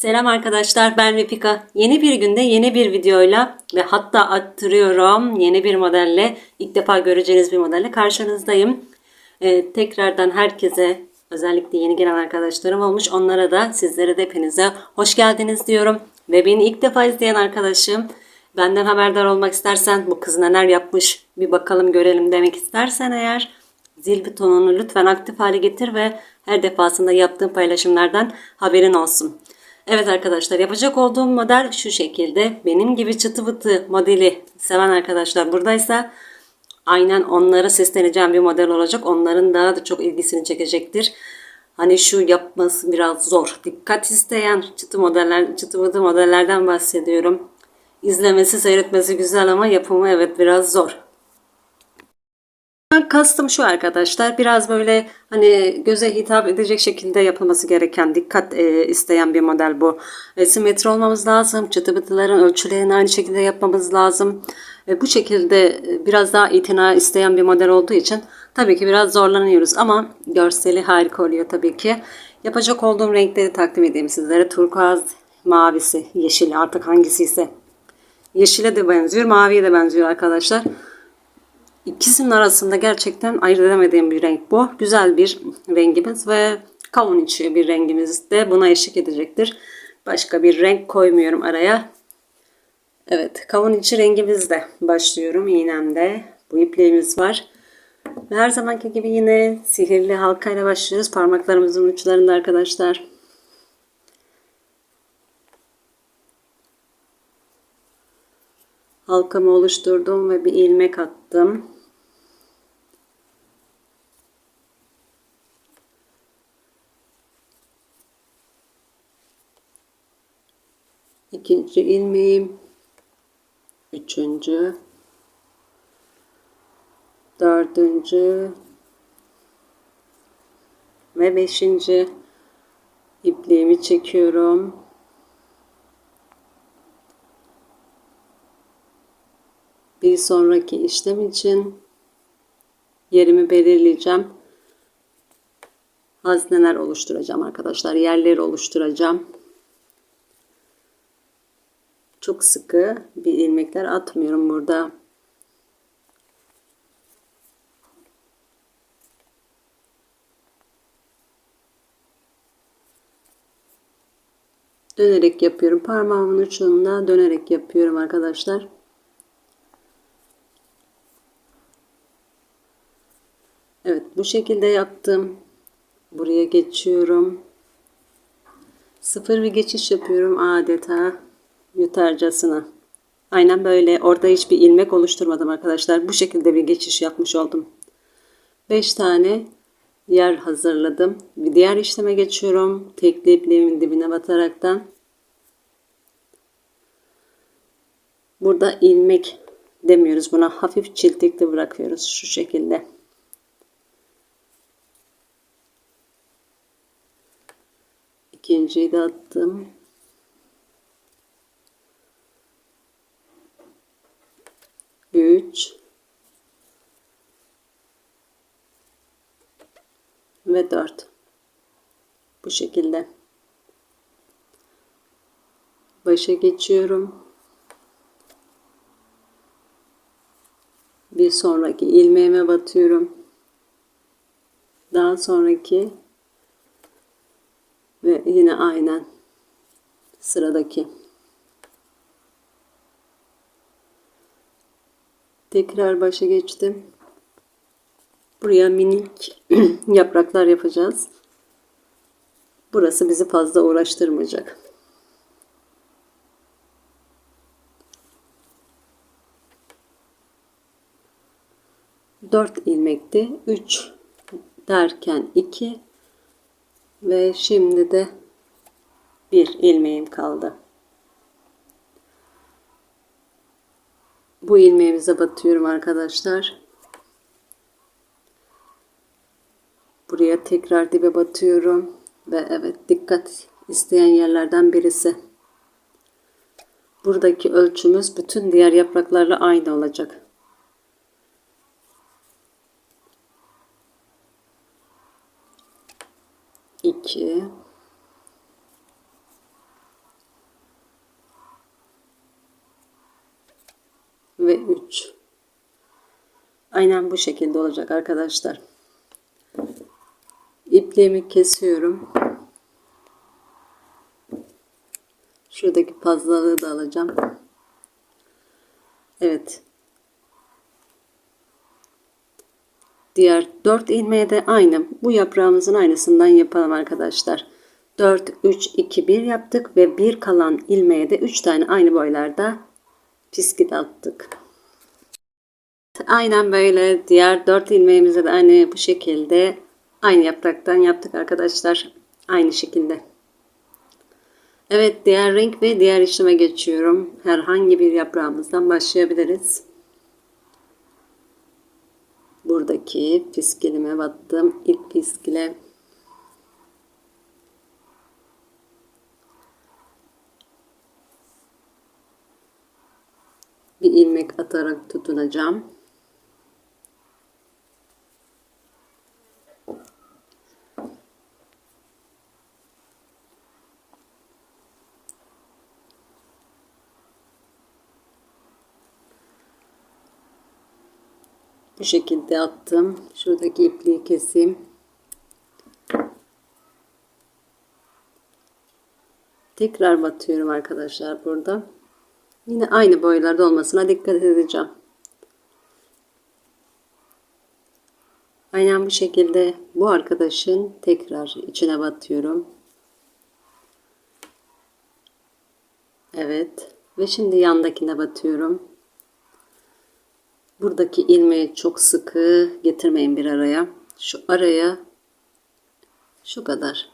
Selam arkadaşlar ben Repika. Yeni bir günde yeni bir videoyla ve hatta attırıyorum yeni bir modelle ilk defa göreceğiniz bir modelle karşınızdayım. Ee, tekrardan herkese özellikle yeni gelen arkadaşlarım olmuş onlara da sizlere de hepinize hoş geldiniz diyorum. Ve beni ilk defa izleyen arkadaşım benden haberdar olmak istersen bu kız neler yapmış bir bakalım görelim demek istersen eğer zil butonunu lütfen aktif hale getir ve her defasında yaptığım paylaşımlardan haberin olsun. Evet arkadaşlar yapacak olduğum model şu şekilde. Benim gibi çıtı pıtı modeli seven arkadaşlar buradaysa aynen onlara sesleneceğim bir model olacak. Onların daha da çok ilgisini çekecektir. Hani şu yapması biraz zor. Dikkat isteyen çıtı modeller, çıtı pıtı modellerden bahsediyorum. İzlemesi, seyretmesi güzel ama yapımı evet biraz zor. Kastım şu arkadaşlar biraz böyle hani göze hitap edecek şekilde yapılması gereken dikkat e, isteyen bir model bu. E, simetri olmamız lazım. Çıtı pıtıların ölçülerini aynı şekilde yapmamız lazım. E, bu şekilde e, biraz daha itina isteyen bir model olduğu için tabii ki biraz zorlanıyoruz ama görseli harika oluyor tabii ki. Yapacak olduğum renkleri takdim edeyim sizlere. Turkuaz, mavisi, yeşili artık hangisi ise. Yeşile de benziyor, maviye de benziyor arkadaşlar. İkisinin arasında gerçekten ayırt edemediğim bir renk bu. Güzel bir rengimiz ve kavun içi bir rengimiz de buna eşlik edecektir. Başka bir renk koymuyorum araya. Evet kavun içi rengimizle başlıyorum iğnemde. Bu ipliğimiz var. Ve her zamanki gibi yine sihirli halkayla başlıyoruz. Parmaklarımızın uçlarında arkadaşlar. Halkamı oluşturdum ve bir ilmek attım. İkinci ilmeğim. Üçüncü. Dördüncü. Ve beşinci ipliğimi çekiyorum. Bir sonraki işlem için yerimi belirleyeceğim. Hazneler oluşturacağım arkadaşlar. Yerleri oluşturacağım. Çok sıkı bir ilmekler atmıyorum burada. Dönerek yapıyorum. Parmağımın ucunda dönerek yapıyorum arkadaşlar. Evet bu şekilde yaptım. Buraya geçiyorum. Sıfır bir geçiş yapıyorum adeta yutarcasına. Aynen böyle. Orada hiçbir ilmek oluşturmadım arkadaşlar. Bu şekilde bir geçiş yapmış oldum. 5 tane yer hazırladım. Bir diğer işleme geçiyorum. Tekli ipliğimin dibine bataraktan. Burada ilmek demiyoruz. Buna hafif çiltikli bırakıyoruz. Şu şekilde. İkinciyi de attım. Üç. Ve dört. Bu şekilde. Başa geçiyorum. Bir sonraki ilmeğime batıyorum. Daha sonraki ve yine aynen sıradaki. Tekrar başa geçtim. Buraya minik yapraklar yapacağız. Burası bizi fazla uğraştırmayacak. Dört ilmekti. Üç derken iki ve şimdi de bir ilmeğim kaldı. Bu ilmeğimize batıyorum arkadaşlar. Buraya tekrar dibe batıyorum. Ve evet dikkat isteyen yerlerden birisi. Buradaki ölçümüz bütün diğer yapraklarla aynı olacak. İki. Ve 3. Aynen bu şekilde olacak arkadaşlar. İpliğimi kesiyorum. Şuradaki fazlalığı da alacağım. Evet. Diğer 4 ilmeğe de aynı. Bu yaprağımızın aynısından yapalım arkadaşlar. 4, 3, 2, 1 yaptık ve bir kalan ilmeğe de 3 tane aynı boylarda piskit attık. Aynen böyle diğer 4 ilmeğimize de aynı bu şekilde aynı yapraktan yaptık arkadaşlar. Aynı şekilde. Evet diğer renk ve diğer işleme geçiyorum. Herhangi bir yaprağımızdan başlayabiliriz. Buradaki fiskilime battım. İlk fiskile bir ilmek atarak tutunacağım. Bu şekilde attım. Şuradaki ipliği keseyim. Tekrar batıyorum arkadaşlar burada. Yine aynı boylarda olmasına dikkat edeceğim. Aynen bu şekilde bu arkadaşın tekrar içine batıyorum. Evet. Ve şimdi yandakine batıyorum. Buradaki ilmeği çok sıkı getirmeyin bir araya. Şu araya şu kadar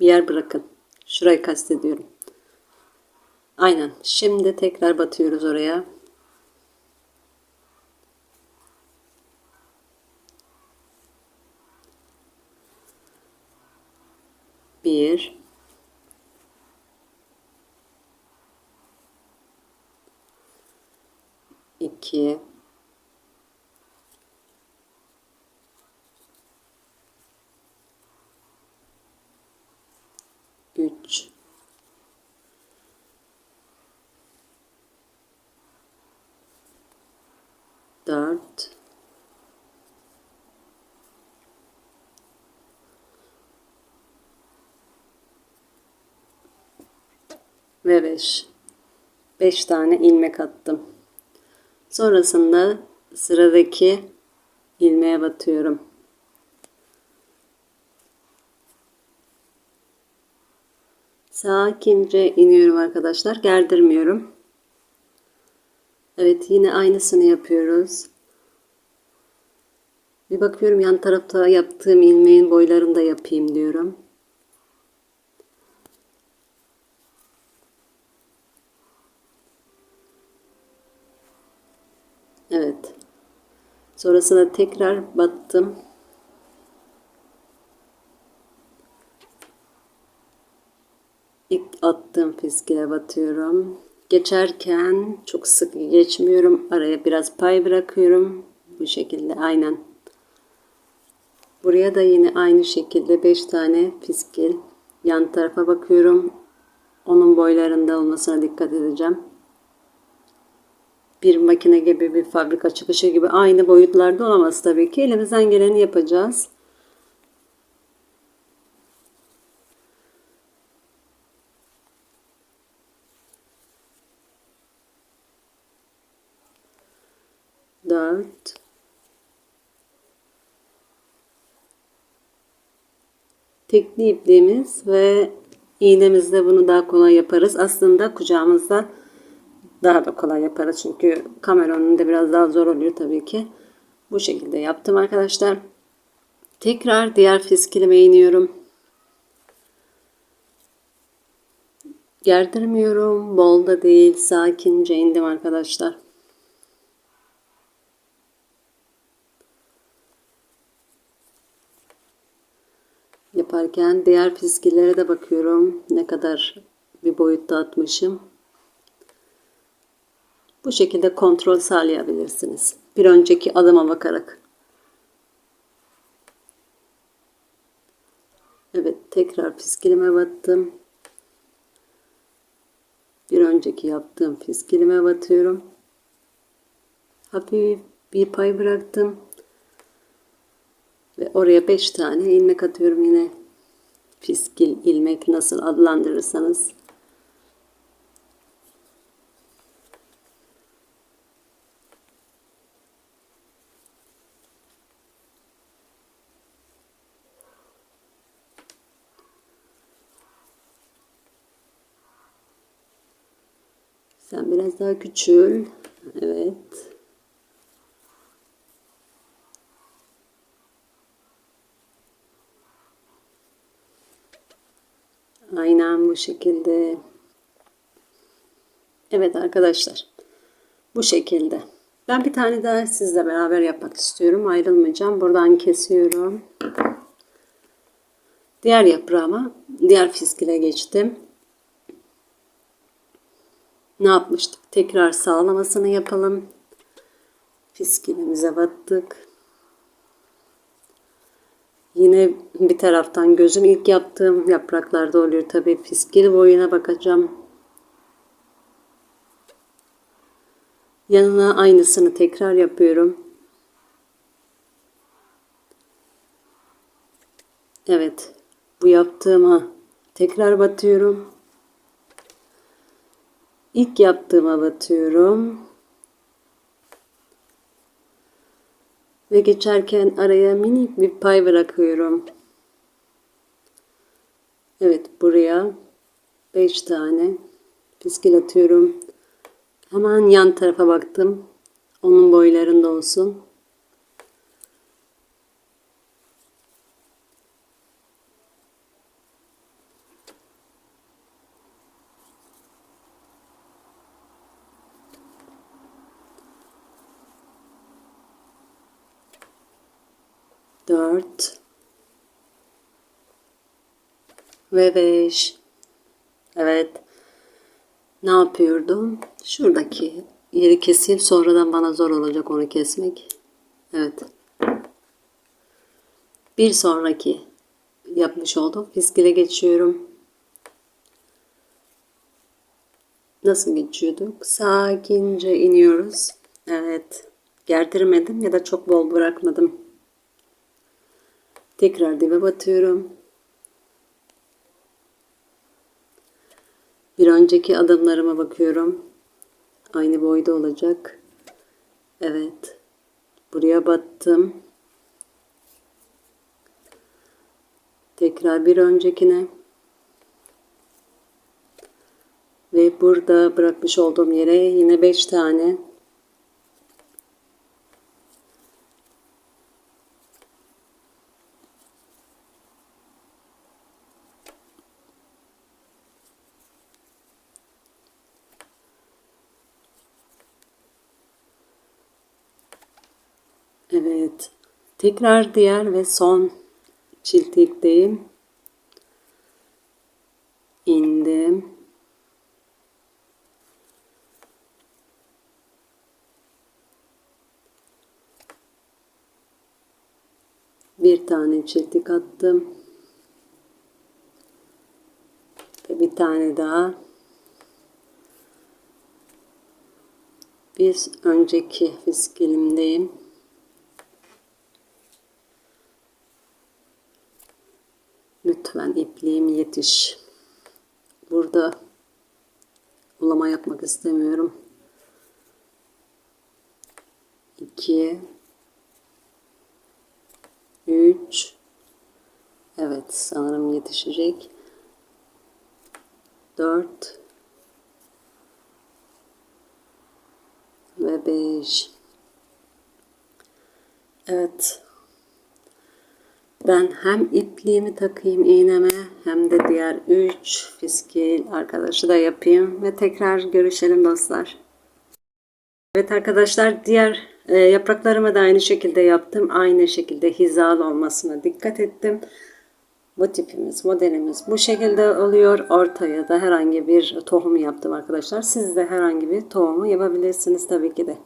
bir yer bırakın. Şurayı kastediyorum. Aynen. Şimdi tekrar batıyoruz oraya. Bir. iki. Üç. Dört, ve beş. Beş tane ilmek attım. Sonrasında sıradaki ilmeğe batıyorum. Sakince iniyorum arkadaşlar. Gerdirmiyorum. Evet yine aynısını yapıyoruz. Bir bakıyorum yan tarafta yaptığım ilmeğin boylarını da yapayım diyorum. Evet. Sonrasında tekrar battım. İlk attığım fiskile batıyorum. Geçerken çok sık geçmiyorum. Araya biraz pay bırakıyorum. Bu şekilde aynen. Buraya da yine aynı şekilde 5 tane fiskil. Yan tarafa bakıyorum. Onun boylarında olmasına dikkat edeceğim. Bir makine gibi bir fabrika çıkışı gibi aynı boyutlarda olamaz tabii ki. Elimizden geleni yapacağız. Dört. Tekli ipliğimiz ve iğnemizle bunu daha kolay yaparız. Aslında kucağımızda daha da kolay yaparız. Çünkü kamera önünde biraz daha zor oluyor tabii ki. Bu şekilde yaptım arkadaşlar. Tekrar diğer fiskilime iniyorum. Gerdirmiyorum. Bol da değil. Sakince indim arkadaşlar. Yaparken diğer fiskillere de bakıyorum. Ne kadar bir boyutta atmışım. Bu şekilde kontrol sağlayabilirsiniz. Bir önceki adıma bakarak. Evet tekrar fiskilime battım. Bir önceki yaptığım fiskilime batıyorum. hafif bir pay bıraktım. Ve oraya 5 tane ilmek atıyorum yine. Fiskil ilmek nasıl adlandırırsanız. Sen biraz daha küçül. Evet. Aynen bu şekilde. Evet arkadaşlar. Bu şekilde. Ben bir tane daha sizle beraber yapmak istiyorum. Ayrılmayacağım. Buradan kesiyorum. Diğer yaprağıma, diğer fiskile geçtim. Ne yapmıştık? Tekrar sağlamasını yapalım. Fiskilimize battık. Yine bir taraftan gözüm ilk yaptığım yapraklarda oluyor tabii. Fiskil boyuna bakacağım. Yanına aynısını tekrar yapıyorum. Evet. Bu yaptığıma tekrar batıyorum. İlk yaptığıma batıyorum. Ve geçerken araya minik bir pay bırakıyorum. Evet buraya 5 tane fiskil atıyorum. Hemen yan tarafa baktım. Onun boylarında olsun. Dört. Ve beş. Evet. Ne yapıyordum? Şuradaki yeri keseyim. Sonradan bana zor olacak onu kesmek. Evet. Bir sonraki yapmış oldum. Fiskile geçiyorum. Nasıl geçiyorduk? Sakince iniyoruz. Evet. Gerdirmedim ya da çok bol bırakmadım. Tekrar dibe batıyorum. Bir önceki adımlarıma bakıyorum. Aynı boyda olacak. Evet. Buraya battım. Tekrar bir öncekine. Ve burada bırakmış olduğum yere yine 5 tane Evet. Tekrar diğer ve son çiltekteyim. İndim. Bir tane çiltik attım. Ve bir tane daha. Bir önceki fiskilimdeyim. Lütfen ipliğim yetiş. Burada ulama yapmak istemiyorum. 2 3 Evet sanırım yetişecek. 4 ve 5 Evet ben hem ipliğimi takayım iğneme hem de diğer 3 fiskil arkadaşı da yapayım ve tekrar görüşelim dostlar. Evet arkadaşlar diğer e, yapraklarımı da aynı şekilde yaptım. Aynı şekilde hizalı olmasına dikkat ettim. Motifimiz, modelimiz bu şekilde oluyor. Ortaya da herhangi bir tohum yaptım arkadaşlar. Siz de herhangi bir tohumu yapabilirsiniz tabii ki de.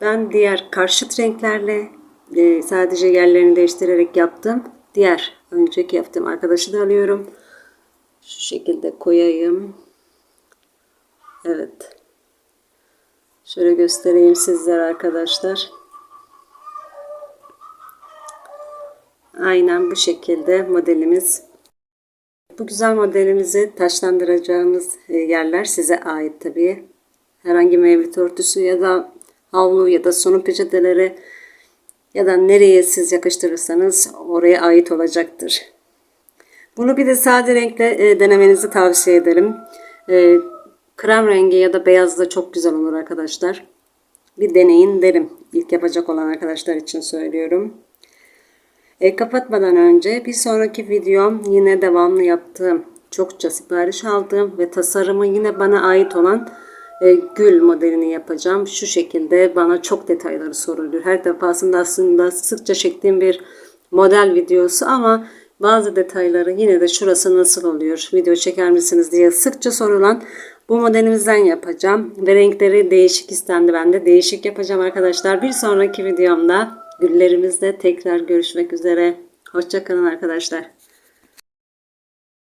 Ben diğer karşıt renklerle e, sadece yerlerini değiştirerek yaptım. Diğer önceki yaptığım arkadaşı da alıyorum. Şu şekilde koyayım. Evet. Şöyle göstereyim sizlere arkadaşlar. Aynen bu şekilde modelimiz. Bu güzel modelimizi taşlandıracağımız e, yerler size ait tabii. Herhangi mevlüt örtüsü ya da havlu ya da sunum peçeteleri ya da nereye siz yakıştırırsanız oraya ait olacaktır. Bunu bir de sade renkle e, denemenizi tavsiye ederim. E, krem rengi ya da beyaz da çok güzel olur arkadaşlar. Bir deneyin derim. İlk yapacak olan arkadaşlar için söylüyorum. E, kapatmadan önce bir sonraki videom yine devamlı yaptığım, çokça sipariş aldığım ve tasarımı yine bana ait olan e, gül modelini yapacağım. Şu şekilde bana çok detayları soruluyor. Her defasında aslında sıkça çektiğim bir model videosu ama bazı detayları yine de şurası nasıl oluyor, video çeker misiniz diye sıkça sorulan bu modelimizden yapacağım. Ve renkleri değişik istendi. Ben de değişik yapacağım arkadaşlar. Bir sonraki videomda güllerimizle tekrar görüşmek üzere. Hoşçakalın arkadaşlar.